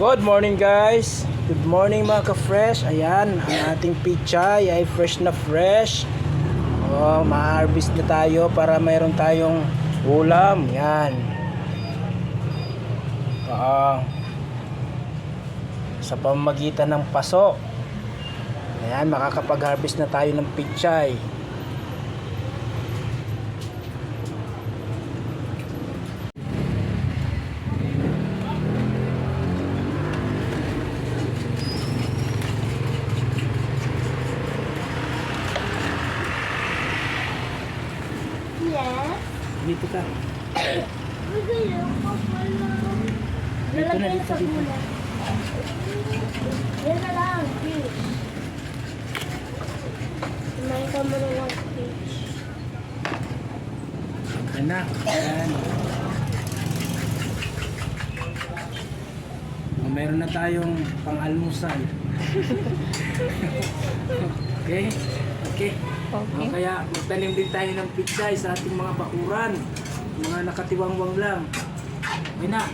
Good morning guys. Good morning mga ka-fresh. Ayan, ang ating pichay ay fresh na fresh. Oh, ma-harvest na tayo para mayroon tayong ulam. Yan. Oo. Sa pamamagitan ng paso. Ayan, makakapag-harvest na tayo ng pichay. Yes. Dito ka. Dito na, dito, dito. Yan na lang, fish. Kumain ka muna ng fish. Anak. Ayan. Oh, meron na tayong pang-almusal. okay? Okay. Okay. kaya magtanim din tayo ng pichay sa ating mga bakuran. Mga nakatiwangwang lang. Okay na.